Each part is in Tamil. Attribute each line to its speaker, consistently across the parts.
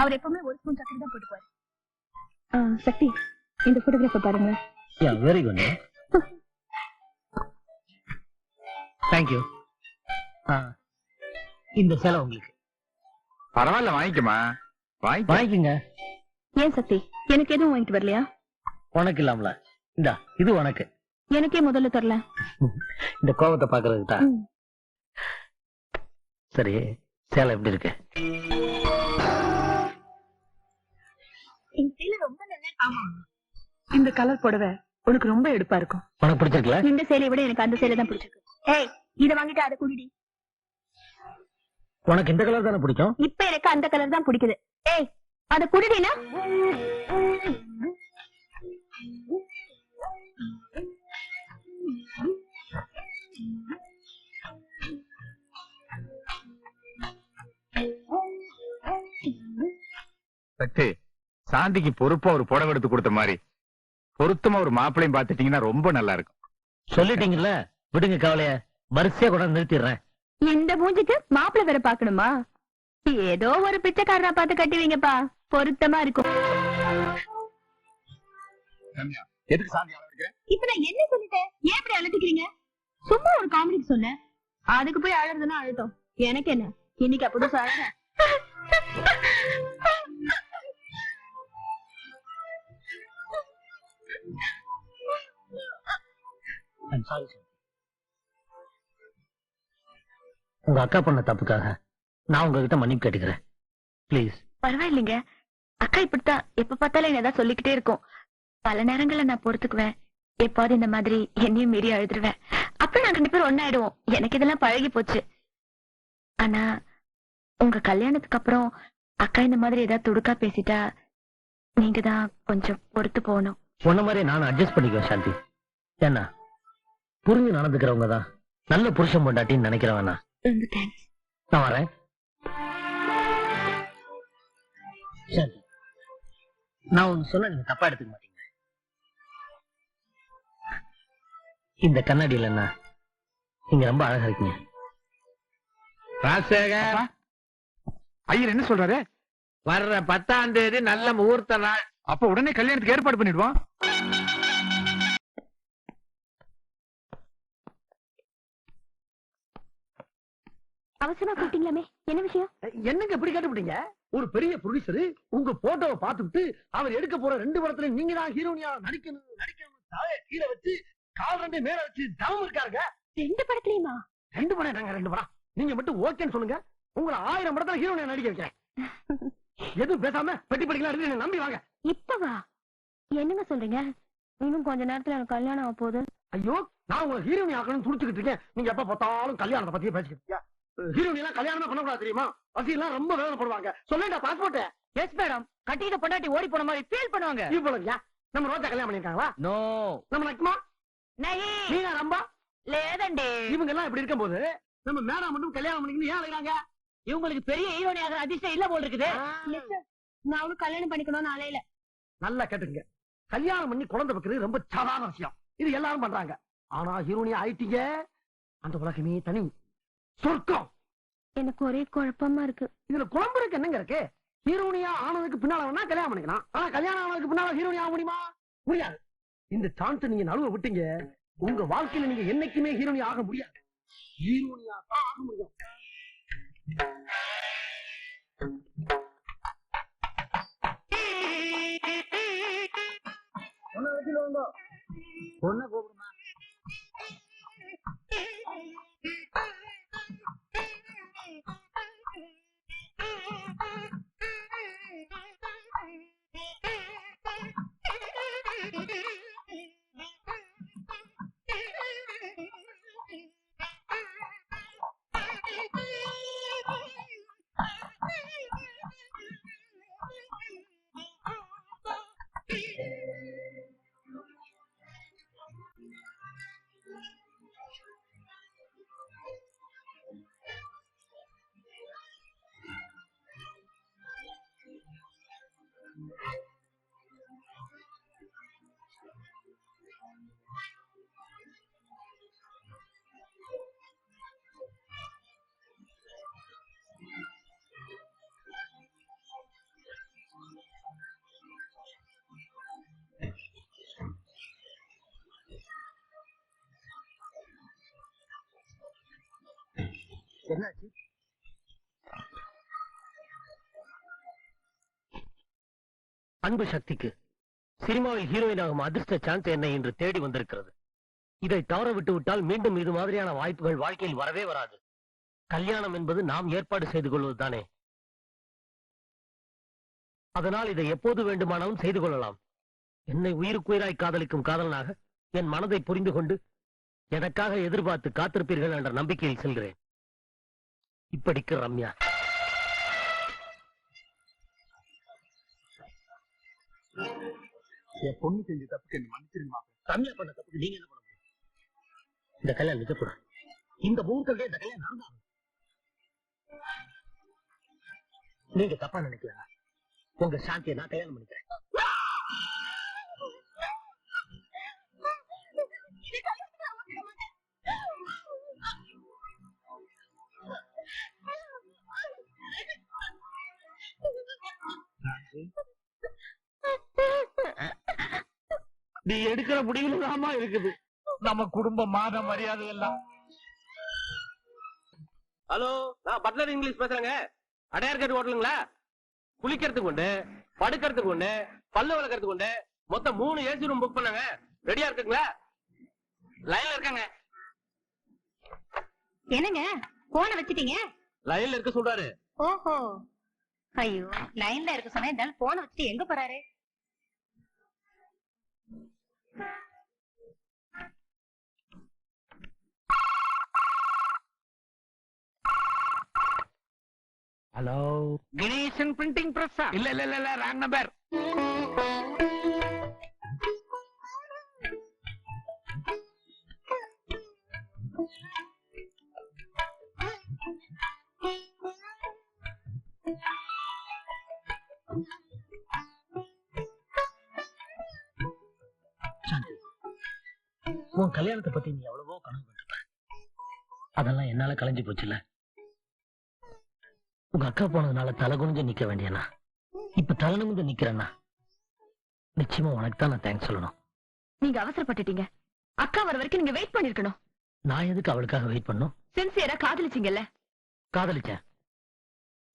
Speaker 1: அவர் எப்பவுமே ஒரு ஸ்பூன் சக்கரை தான் போட்டுக்குவாரு.
Speaker 2: சக்தி இந்த போட்டோகிராஃப பாருங்க.
Speaker 3: யா வெரி குட் தேங்க்யூ இந்த சேலை உங்களுக்கு.
Speaker 4: பரவாயில்ல வாங்கிக்கமா வாங்கிக்க.
Speaker 3: வாங்கிக்கங்க.
Speaker 2: ஏன் சக்தி எனக்கு எதுவும் வாங்கிட்டு வரலையா?
Speaker 3: உனக்கு இல்லாமல. இந்தா இது உனக்கு.
Speaker 2: எனக்கே முதல்ல தரல.
Speaker 3: இந்த கோபத்தை பாக்குறதுக்கு தான். சரி சேலை எப்படி இருக்கு?
Speaker 1: இந்த
Speaker 2: கலர் புடவை உனக்கு ரொம்ப எடுப்பா இருக்கும்.
Speaker 3: உனக்கு பிடிச்சிருக்கல?
Speaker 1: இந்த சேலையை விட எனக்கு அந்த சேலை தான் பிடிச்சிருக்கு. ஏய் இத வாங்கிட்டு அதை குடிடி.
Speaker 3: உனக்கு இந்த கலர் தானே பிடிக்கும்?
Speaker 1: இப்ப எனக்கு அந்த கலர் தான் பிடிக்குது. ஏய் அத குடிடினா
Speaker 4: சக்தி சாந்திக்கு பொறுப்பா ஒரு புடவை எடுத்து கொடுத்த மாதிரி. பொருத்தமா ஒரு மாப்பிளையும் பாத்துட்டீங்கன்னா ரொம்ப நல்லா இருக்கும்.
Speaker 3: சொல்லிட்டீங்கல்ல? விடுங்க கவலைய. வரிசையா கூட நிறுத்திடுறேன்.
Speaker 1: இந்த மூஞ்சிக்கு மாப்பிள்ளை வேற பாக்கணுமா ஏதோ ஒரு பிச்சைக்காரரா பார்த்து கட்டுவீங்கப்பா. பொருத்தமா இருக்கும்.
Speaker 4: எதுக்கு சாந்தி
Speaker 1: இப்ப நான் என்ன சொல்லிட்டேன்? ஏன் இப்படி அழுதுக்கிறீங்க? சும்மா ஒரு காமெடிக்கு சொன்னேன். அதுக்கு போய் அழுறதுன்னா அழுத்தம். எனக்கு என்ன? இன்னைக்கு புதுசா அழற
Speaker 3: உங்க அக்கா பண்ண தப்புக்காக நான் உங்ககிட்ட மன்னிப்பு கேட்டுக்கிறேன். ப்ளீஸ்
Speaker 1: பரவாயில்லைங்க. அக்கா இப்படித்தான் எப்ப பார்த்தாலும் என்ன சொல்லிக்கிட்டே இருக்கும். பல நேரங்கள்ல நான் பொறுத்துக்குவேன். எப்பாவது இந்த மாதிரி என்னையும் மீறி அழுதுருவேன். அப்புறம் நாங்க ரெண்டு பேரும் ஒன்னாயிடுவோம் எனக்கு இதெல்லாம் பழகி போச்சு. ஆனா உங்க கல்யாணத்துக்கு அப்புறம் அக்கா இந்த மாதிரி ஏதாவது துடுக்கா பேசிட்டா நீங்க தான் கொஞ்சம் பொறுத்து போகணும்.
Speaker 3: உன்ன மாதிரி நான் அட்ஜஸ்ட் பண்ணிக்குவேன் சாந்தி. ஏன்னா புரிஞ்சு நடந்துக்கிறவங்க தான். நல்ல புருஷன் பொண்டாட்டின்னு நினைக்கிறவன்? நான். வரேன். நான் ஒன்னு சொன்ன நீங்க தப்பா எடுத்துக்க மாட்டீங்க. இந்த கண்ணாடியில என்ன? நீங்க ரொம்ப அழகா இருக்கீங்க.
Speaker 5: ராஜசேகர்!
Speaker 4: ஐயர் என்ன சொல்றாரு?
Speaker 5: வர்ற பத்தாம் தேதி நல்ல முகூர்த்த நாள்.
Speaker 4: அப்ப உடனே கல்யாணத்துக்கு ஏற்பாடு பண்ணிடுவோம்.
Speaker 1: அவசரமா கூப்பிட்டீங்களாமே? என்ன விஷயம்?
Speaker 3: என்னங்க இப்படி கேட்டுவிட்டீங்க ஒரு பெரிய ப்ரொடியூசர் உங்க போட்டோவை பார்த்துட்டு அவர் எடுக்க போற ரெண்டு படத்துல நீங்க தான் ஹீரோனியா நடிக்கணும் நடிக்கணும் தலையை கீழே வச்சு கால் ரெண்டு மேல வச்சு தவம் இருக்காருங்க.
Speaker 1: ரெண்டு படத்துலயுமா?
Speaker 3: ரெண்டு படம் என்னங்க ரெண்டு படம்? நீங்க மட்டும் ஓகேன்னு சொல்லுங்க. உங்களை ஆயிரம் படத்துல ஹீரோனியா நடிக்க வைக்கிறேன். எதுவும் பேசாம பெட்டி படிக்கலாம் நம்பி வாங்க.
Speaker 1: இப்பவா? என்னங்க சொல்றீங்க? இன்னும் கொஞ்ச நேரத்துல எனக்கு கல்யாணம் ஆக போகுது.
Speaker 3: ஐயோ நான் உங்களை ஹீரோனி ஆக்கணும்னு துடிச்சுக்கிட்டு இருக்கேன். நீங்க எப்ப பார்த்தாலும் கல்யாணத்தை பத்தியே பேசிக்கிட்டு இருக்கீங்க. ஹீரோனி எல்லாம் கல்யாணமே பண்ணக்கூடாது தெரியுமா? வசதியெல்லாம் ரொம்ப வேதனைப்படுவாங்க சொல்லேன்டா பாஸ்போர்ட்
Speaker 5: எஸ் மேடம் கட்டிட்ட பொண்டாட்டி ஓடி போன மாதிரி ஃபீல் பண்ணுவாங்க.
Speaker 3: இவ்வளவுயா நம்ம ரோஜா கல்யாணம் பண்ணிருக்காங்களா
Speaker 5: நோ
Speaker 3: நம்ம
Speaker 5: நஹி
Speaker 3: நீங்க ரொம்ப?
Speaker 5: லேதண்டி.
Speaker 3: இவங்க எல்லாம் இப்படி இருக்கும்போது நம்ம மேடம் மட்டும் கல்யாணம் பண்ணிக்கணும் ஏன் அழைக்கிறாங்க
Speaker 5: இவங்களுக்கு பெரிய ஹீரோனி ஆகிற அதிர்ஷ்டம் இல்ல போல் இருக்குது.
Speaker 1: நான் அவனும் கல்யாணம் பண்ணிக்கணும்னு அலையில
Speaker 3: நல்லா கேட்டுங்க கல்யாணம் பண்ணி குழந்தை வைக்கிறது ரொம்ப சாதாரண விஷயம். இது எல்லாரும் பண்றாங்க. ஆனா ஹீரோனியா ஆயிட்டீங்க. அந்த உலகமே தனி. சொர்க்கம்.
Speaker 1: எனக்கு ஒரே குழப்பமா இருக்கு.
Speaker 3: இதுல குழம்புறதுக்கு என்னங்க இருக்கு? ஹீரோனியா ஆனதுக்கு பின்னால வேணா கல்யாணம் பண்ணிக்கலாம். ஆனா கல்யாணம் ஆனதுக்கு பின்னால ஹீரோனியா ஆக முடியுமா? முடியாது. இந்த சான்ஸ் நீங்க நழுவ விட்டீங்க. உங்க வாழ்க்கையில நீங்க என்னைக்குமே ஹீரோனி ஆக முடியாது. ஹீரோனியா தான் ஆக முடியும். பொண்ணை கூப்பிடுமா
Speaker 6: என்னாச்சு? அன்பு சக்திக்கு சினிமாவில் ஹீரோயின் ஆகும் அதிர்ஷ்ட சான்ஸ் என்ன என்று தேடி வந்திருக்கிறது. இதை தவற விட்டு விட்டால் மீண்டும் இது மாதிரியான வாய்ப்புகள் வாழ்க்கையில் வரவே வராது. கல்யாணம் என்பது நாம் ஏற்பாடு செய்து கொள்வதுதானே அதனால் இதை எப்போது வேண்டுமானாலும் செய்து கொள்ளலாம். என்னை உயிருக்குயிராய் காதலிக்கும் காதலனாக என் மனதை புரிந்து கொண்டு எனக்காக எதிர்பார்த்து காத்திருப்பீர்கள் என்ற நம்பிக்கையில் செல்கிறேன். இப்படிக்கு ரம்யா.
Speaker 4: என் பொண்ணு செஞ்ச தப்புக்கு என்ன மன்னிச்சிருமா
Speaker 6: ரம்யா பண்ண தப்புக்கு நீங்க என்ன பண்ண முடியும்? இந்த கல்யாணம் நிற்கக்கூடாது இந்த முகூர்த்தம் இந்த கல்யாணம் நடந்தாங்க நீங்க தப்பா நினைக்கல உங்க சாந்தியை நான் கல்யாணம் பண்ணிக்கிறேன். நீ எடுக்கிற முடிவுல தாமா இருக்குது.
Speaker 4: நம்ம குடும்ப மான மரியாதை எல்லாம்
Speaker 7: ஹலோ நான் பட்லர் இங்கிலீஷ் பேசுறேங்க. அடையார் கட்டு ஹோட்டலுங்களா குளிக்கிறதுக்கு உண்டு படுக்கிறதுக்கு உண்டு பல்லு வளர்க்கறதுக்கு உண்டு. மொத்தம் மூணு ஏசி ரூம் புக் பண்ணாங்க. ரெடியா இருக்குங்களா? லைன்ல இருக்காங்க.
Speaker 2: என்னங்க? போன வச்சிட்டீங்க?
Speaker 7: லைன்ல இருக்க சொல்றாரு.
Speaker 2: ஓஹோ. ஐயோ லைன்ல இருக்க சொன்னா இந்த போன வச்சுட்டு எங்க போறாரு?
Speaker 6: ஹலோ
Speaker 4: கணேசன் பிரிண்டிங் பிரஸ் இல்ல இல்ல இல்ல ராங் நம்பர்
Speaker 6: உன் கல்யாணத்தை பத்தி நீ எவ்வளவோ கனவு கண்டிருப்ப. அதெல்லாம் என்னால கலைஞ்சு போச்சுல உங்க அக்கா போனதுனால தலை குனிஞ்சு நிக்க வேண்டியனா? இப்ப தலை நிமிந்து நிக்கிறேன்னா? நிச்சயமா உனக்கு தான் நான் தேங்க்ஸ் சொல்லணும்.
Speaker 2: நீங்க அவசரப்பட்டுட்டீங்க. அக்கா வர வரைக்கும் நீங்க வெயிட் பண்ணிருக்கணும்.
Speaker 6: நான் எதுக்கு அவளுக்காக வெயிட் பண்ணும்?
Speaker 2: சின்சியரா காதலிச்சீங்கல்ல?
Speaker 6: காதலிச்சேன்.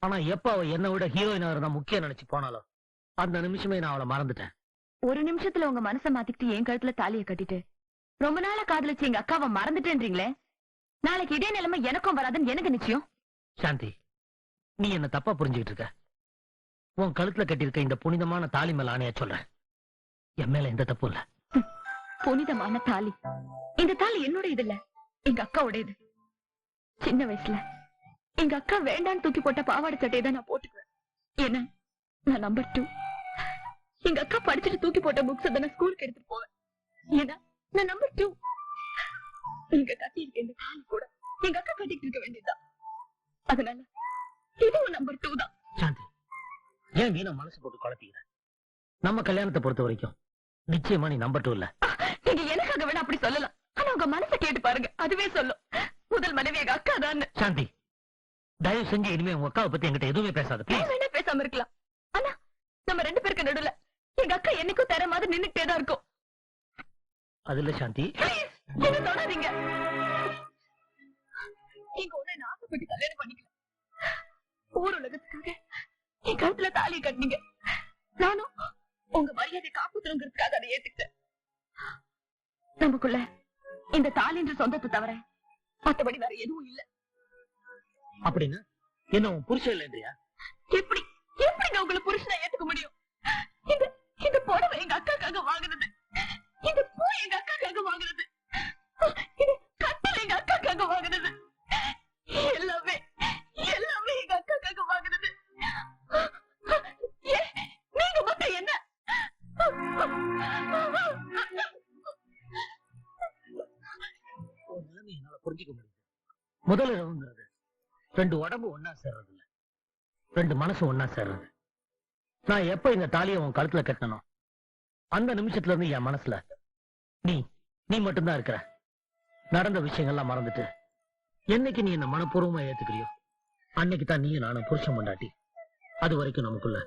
Speaker 6: ஆனா எப்ப அவ என்னை விட ஹீரோயினா இருந்தா முக்கியம் நினைச்சு போனாலோ அந்த நிமிஷமே நான் அவளை மறந்துட்டேன்.
Speaker 2: ஒரு நிமிஷத்துல உங்க மனசை மாத்திக்கிட்டு என் கழுத்துல தாலிய கட்டிட்டு ரொம்ப நாளா காதலிச்சு எங்க அக்காவை மறந்துட்டேன்றீங்களே? நாளைக்கு இதே நிலைமை எனக்கும் வராதுன்னு எனக்கு நிச்சயம்.
Speaker 6: சாந்தி நீ என்ன தப்பா புரிஞ்சுக்கிட்டு இருக்க? உன் கழுத்துல கட்டியிருக்க இந்த புனிதமான தாலி மேல ஆணையா சொல்றேன். என் மேல எந்த தப்பும் இல்ல.
Speaker 2: புனிதமான தாலி. இந்த தாலி என்னோட இது இல்ல எங்க அக்காவோட இது. சின்ன வயசுல. எங்க அக்கா வேண்டான்னு தூக்கி போட்ட பாவாடை சட்டையை தான் நான் போட்டுக்குவேன். ஏன்னா நான் நம்பர் டூ எங்க அக்கா படிச்சுட்டு தூக்கி போட்ட புக்ஸ் தான் ஸ்கூலுக்கு எடுத்துட்டு போவேன். ஏன்னா நான் நம்பர் டூ நீங்க கட்டி இருக்க இந்த தாலி கூட. எங்க அக்கா கட்டிட்டு இருக்க வேண்டியதுதான். அதனால இதுவும் நம்பர் டூ தான்.
Speaker 6: சாந்தி ஏன் வீணா மனசு போட்டு குழப்பிக்கிற? நம்ம கல்யாணத்தை பொறுத்த வரைக்கும் நிச்சயமா நீ நம்பர் டூ இல்ல.
Speaker 2: நீங்க எனக்காக வேணா அப்படி சொல்லலாம். ஆனா உங்க மனசை கேட்டு பாருங்க. அதுவே சொல்லும். முதல் மனைவி எங்க அக்கா தான்
Speaker 6: சாந்தி தயவு செஞ்சு இனிமே உங்க அக்காவை பத்தி என்கிட்ட எதுவுமே பேசாத
Speaker 2: வேணா பேசாம இருக்கலாம். ஆனா நம்ம ரெண்டு பேருக்கு நடுவுல எங்க அக்கா என்னைக்கும் தர மாதிரி நின்னுட்டே தான் இருக்கும்.
Speaker 6: அது இல்ல சாந்தி.
Speaker 2: என்ன தொடாதீங்க நீங்க என்ன ஆசைப்பட்டு கல்யாணம் பண்ணிக்கல. ஊர் உலகத்துக்காக என் கழுத்துல தாலி கட்டினீங்க. நானும் உங்க மரியாதை காப்பாத்தணுங்கிறதுக்காக அதை ஏத்துக்கிட்டேன். நமக்குள்ள இந்த தாலின்ற சொந்தத்தை தவிர மத்தபடி வேற எதுவும் இல்ல.
Speaker 6: அப்படின்னா? என்ன உன் புருஷன் இல்லைன்றியா
Speaker 2: எப்படி? எப்படிங்க உங்களை புருஷனை ஏத்துக்க முடியும்? இந்த இந்த புடவை எங்க அக்காக்காக வாங்குனது. இந்த பூ எங்க அக்காக்காக வாங்குனது. இது கட்டல் எங்க அக்காக்காக வாங்குனது. எல்லாமே எல்லாமே எங்க அக்காக்காக வாங்குனது. ஏன், நீங்க மட்டும் என்ன?
Speaker 6: என்னால புரிஞ்சுக்க முடியுது. முதல் இரவுங்கிறது ரெண்டு உடம்பு ஒன்னா சேர்றது இல்ல ரெண்டு மனசு ஒன்னா சேர்றது. நான் எப்ப இந்த தாலியை உன் கழுத்துல கட்டணும் அந்த நிமிஷத்துல இருந்து என் மனசுல நீ நீ மட்டும்தான் இருக்கிற. நடந்த விஷயங்கள்லாம் மறந்துட்டு என்னைக்கு நீ என்ன மனப்பூர்வமா ஏத்துக்கிறியோ அன்னைக்கு தான் நீயும் நானும் புருஷன் பொண்டாட்டி. அது வரைக்கும் நமக்குள்ள